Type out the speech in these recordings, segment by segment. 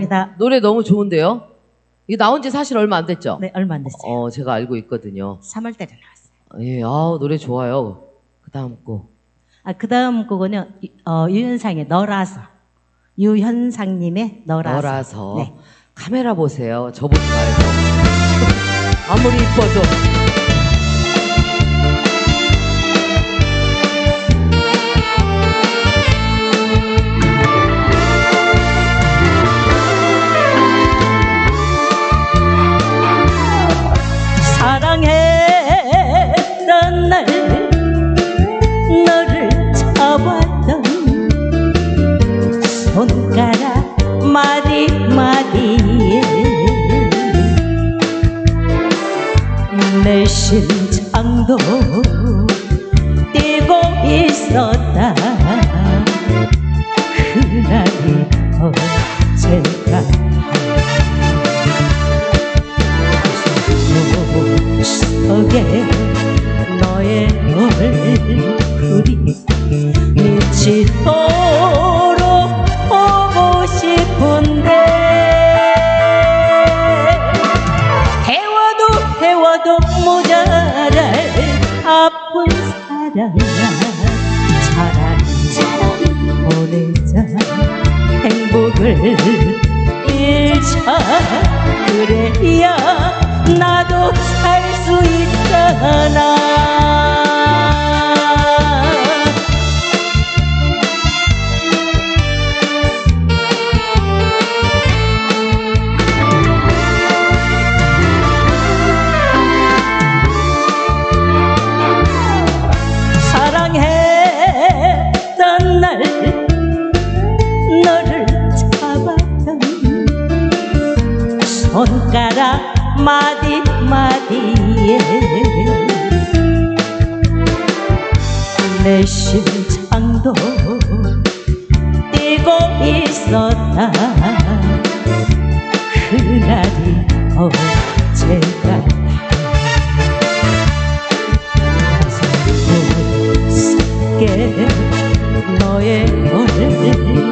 감사합니다. 어, 노래 너무 좋은데요? 이게 나온 지 사실 얼마 안 됐죠? 네, 얼마 안 됐어요. 어, 제가 알고 있거든요. 3월 달에 나왔어요. 예, 아 노래 좋아요. 그 다음 곡. 아, 그 다음 곡은요, 이- 어, 유현상의 너라서. 유현상님의 너라서. 너라서. 네. 카메라 보세요. 저보지 말고. 아무리 이뻐도. 너의 얼굴이 미치도록 보고 싶은데. 태워도 태워도 모자랄 아픈 사랑아 차라리 보내자. 행복을 잃자. 그래야 나도 살 사랑했 हना 마디마디에 내 심장도 뛰고 있었다. 그날이 언제가 무섭게 너의 얼굴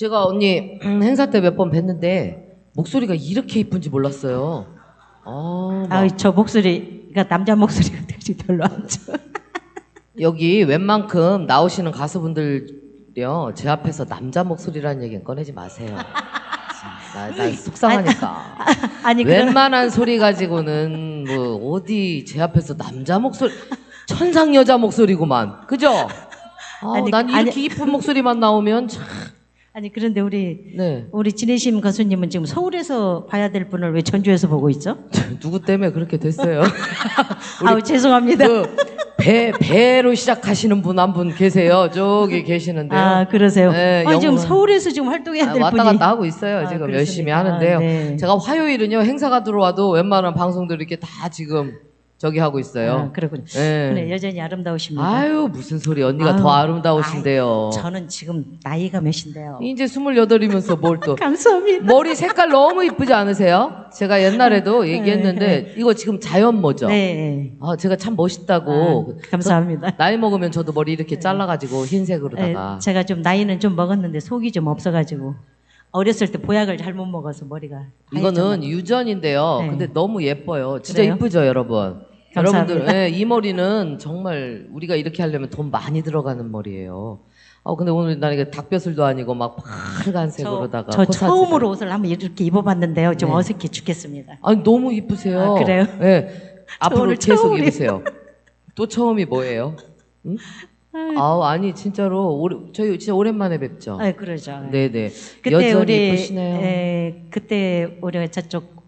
제가 언니 행사 때 몇 번 뵀는데 목소리가 이렇게 이쁜지 몰랐어요. 아, 막 아, 저 목소리가 남자 목소리가 되게 별로 안 좋아. 여기 웬만큼 나오시는 가수분들요 제 앞에서 남자 목소리라는 얘기는 꺼내지 마세요. 나, 나 속상하니까. 아니 그런 웬만한 소리 가지고는 뭐 어디 제 앞에서 남자 목소리 천상 여자 목소리구만 그죠? 아, 아니, 난 이렇게 아니. 이쁜 목소리만 나오면 참 아니 그런데 우리 네. 우리 진혜심 가수님은 지금 서울에서 봐야 될 분을 왜 전주에서 보고 있죠? 누구 때문에 그렇게 됐어요? 아우 죄송합니다. 그 배, 배로 시작하시는 분 한 분 계세요. 저기 계시는데요. 아 그러세요. 네, 아, 지금 영어는- 서울에서 지금 활동해야 아, 될 왔다 분이 갔다 하고 있어요. 아, 지금 그렇습니까? 열심히 하는데요. 네. 제가 화요일은요, 행사가 들어와도 웬만한 방송들 이렇게 다 지금 저기 하고 아, 있어요. 그렇군요. 네. 네, 여전히 아름다우십니다. 아유, 무슨 소리. 언니가 아유, 더 아름다우신데요. 저는 지금 나이가 몇인데요. 이제 28이면서 뭘 또. 감사합니다. 머리 색깔 너무 이쁘지 않으세요? 제가 옛날에도 얘기했는데, 이거 지금 자연모죠? 네. 아, 제가 참 멋있다고. 아, 감사합니다. 나이 먹으면 저도 머리 이렇게 잘라가지고 네, 흰색으로다가. 제가 좀 나이는 좀 먹었는데 속이 좀 없어가지고 어렸을 때 보약을 잘못 먹어서 머리가 이거는 하얘졌나 유전인데요. 네. 근데 너무 예뻐요. 진짜 그래요? 이쁘죠, 여러분? 감사합니다. 여러분들, 예, 이 머리는 정말 우리가 이렇게 하려면 돈 많이 들어가는 머리예요. 아, 근데 오늘 나 이게 닭벼슬도 아니고 막 저, 빨간색으로다가. 저 코사지를. 처음으로 옷을 한번 이렇게 입어봤는데요. 좀 네. 어색해 죽겠습니다. 아니, 너무 이쁘세요. 아, 그래요? 예. 앞으로 오늘 계속 처음이에요. 입으세요. 또 처음이 뭐예요? 응? 아우, 아니, 진짜로. 오래, 저희 진짜 오랜만에 뵙죠. 아, 그러죠. 네네. 그때 여전히 우리 이쁘시네요. 에, 그때 우리가 저쪽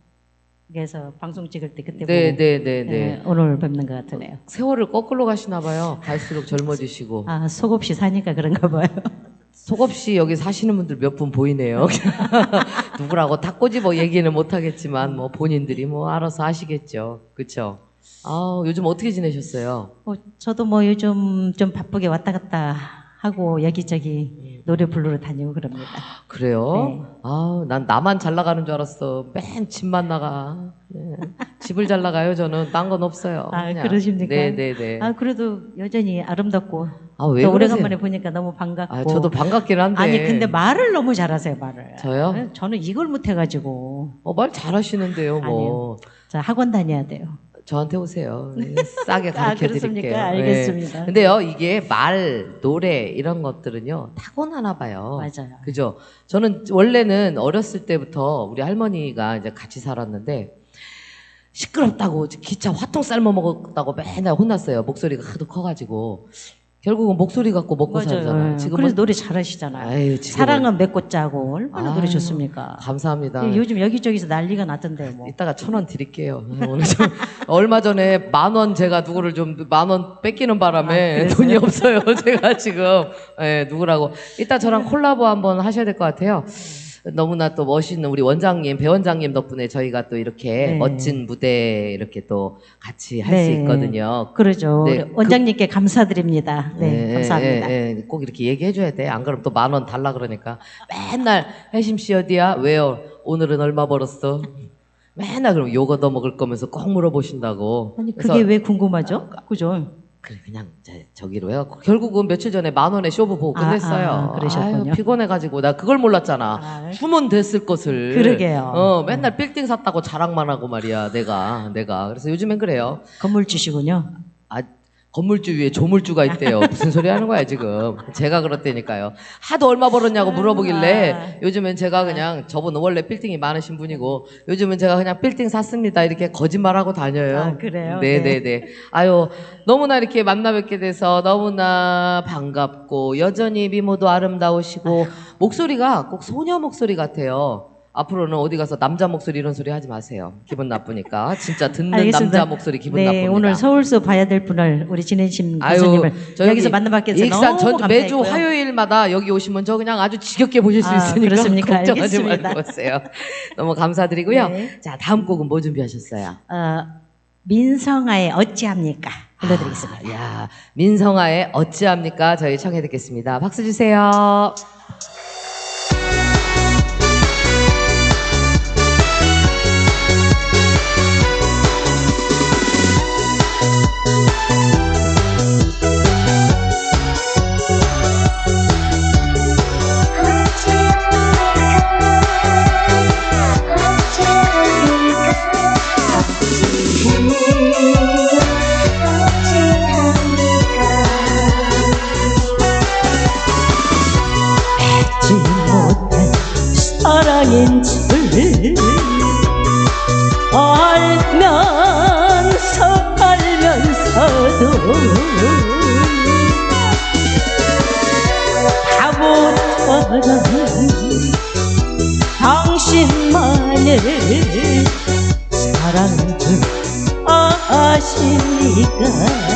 에서 방송 찍을 때 그때 보고 네 네네네. 에, 오늘 뵙는 것 같으네요. 세월을 거꾸로 가시나 봐요. 갈수록 젊어지시고. 아, 속 없이 사니까 그런가 봐요. 속없이 여기 사시는 분들 몇 분 보이네요. 누구라고 다 꼬집어 얘기는 못 하겠지만 뭐 본인들이 뭐 알아서 하시겠죠. 그렇죠? 아, 요즘 어떻게 지내셨어요? 어, 저도 뭐 요즘 좀 바쁘게 왔다 갔다 하고 여기저기 노래 부르러 다니고 그럽니다. 그래요? 네. 아, 난 나만 잘 나가는 줄 알았어. 맨 집만 나가. 네. 집을 잘 나가요, 저는. 딴 건 없어요. 아, 그냥. 그러십니까? 네, 네, 네. 아, 그래도 여전히 아름답고 아, 왜 또 그러세요? 오래간만에 보니까 너무 반갑고. 아, 저도 반갑긴 한데. 아니 근데 말을 너무 잘하세요 말을. 저요? 네, 저는 이걸 못해가지고 어, 말 잘하시는데요, 뭐. 아니요. 자 학원 다녀야 돼요. 저한테 오세요. 싸게 아, 가르쳐? 드릴게요. 알겠습니다. 네. 근데요, 이게 말, 노래 이런 것들은요 타고나나 봐요. 맞아요. 그죠? 저는 원래는 어렸을 때부터 우리 할머니가 이제 같이 살았는데 시끄럽다고 기차 화통 삶아 먹었다고 맨날 혼났어요. 목소리가 하도 커가지고. 결국은 목소리 갖고 먹고 살잖아요. 맞아요. 지금은 그래서 노래 잘하시잖아요. 아유, 사랑은 맺고 짜고 얼마나 노래 아유, 좋습니까? 감사합니다. 예, 요즘 여기저기서 난리가 났던데 뭐. 이따가 천 원 드릴게요. 오늘 좀 얼마 전에 만 원 제가 누구를 좀 만 원 뺏기는 아, 바람에 돈이 없어요. 제가 지금 예, 누구라고 이따 저랑 콜라보 한번 하셔야 될 것 같아요. 너무나 또 멋있는 우리 원장님, 배 원장님 덕분에 저희가 또 이렇게 네. 멋진 무대 이렇게 또 같이 할 수 네. 있거든요. 그러죠. 네, 우리 원장님께 감사드립니다. 네, 예, 감사합니다. 예, 예. 꼭 이렇게 얘기해줘야 돼. 안 그러면 또만 원 달라 그러니까 맨날 혜심 씨 어디야? 왜요? 오늘은 얼마 벌었어? 맨날 그럼 요거 더 먹을 거면서 꼭 물어보신다고. 아니 그래서 그게 왜 궁금하죠? 그죠? 그래 그냥 제, 저기로 해요. 결국은 며칠 전에 만 원에 쇼부 보고 아, 끝냈어요. 아, 그러셨군요. 아유, 피곤해가지고 나 그걸 몰랐잖아. 아, 주문 됐을 것을. 그러게요. 어 맨날 빌딩 샀다고 자랑만 하고 말이야. 내가 내가 그래서 요즘엔 그래요. 건물주시군요. 아, 건물주 위에 조물주가 있대요. 무슨 소리 하는 거야, 지금. 제가 그렇다니까요. 하도 얼마 벌었냐고 물어보길래 아. 요즘엔 제가 그냥 저분 원래 빌딩이 많으신 분이고 요즘은 제가 그냥 빌딩 샀습니다. 이렇게 거짓말하고 다녀요. 아, 그래요? 네네네. 아유, 너무나 이렇게 만나 뵙게 돼서 너무나 반갑고 여전히 미모도 아름다우시고 목소리가 꼭 소녀 목소리 같아요. 앞으로는 어디 가서 남자 목소리 이런 소리 하지 마세요. 기분 나쁘니까. 진짜 듣는 알겠습니다. 남자 목소리 기분 네, 나쁩니다. 오늘 서울서 봐야 될 분을 우리 진혜심 아유, 교수님을 저 여기서 여기 만나뵙게 돼서 익산 너무 전 매주 감사했고요. 화요일마다 여기 오시면 저 그냥 아주 지겹게 보실 수 아, 있으니까 그렇습니까? 걱정하지 알겠습니다. 말고 오세요. 너무 감사드리고요. 네. 자 다음 곡은 뭐 준비하셨어요? 어, 민성아의 어찌합니까? 불러드리겠습니다. 아, 야 민성아의 어찌합니까? 저희 청해 듣겠습니다. 박수 주세요. 지 못한 사랑인 줄 알면서 알면서도 바보처럼 당신만을 사랑인 줄 아시니까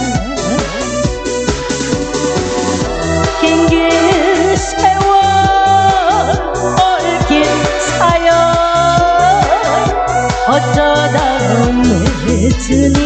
맺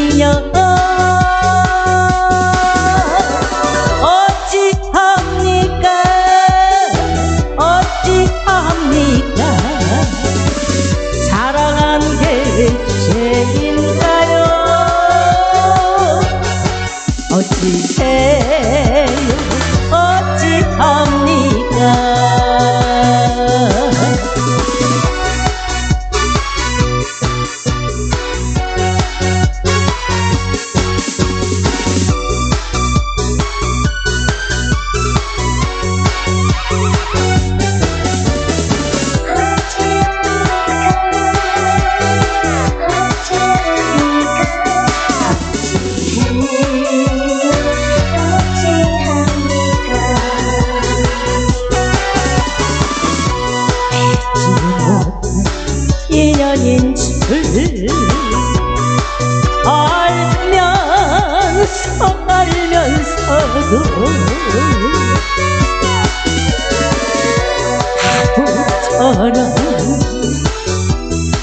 바보처럼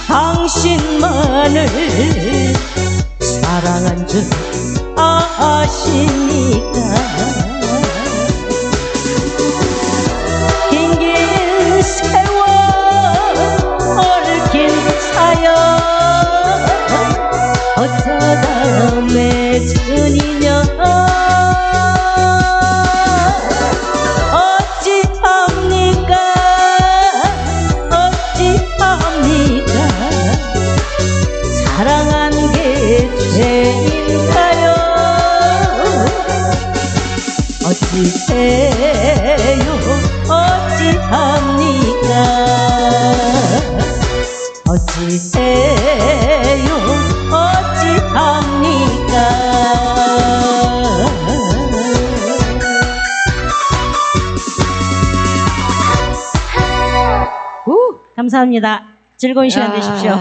당신만을 사랑한 줄 아시 주세요 어찌합니까 어찌해요 어찌합니까 감사합니다. 즐거운 시간 되십시오.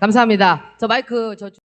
감사합니다. 저 마이크 저.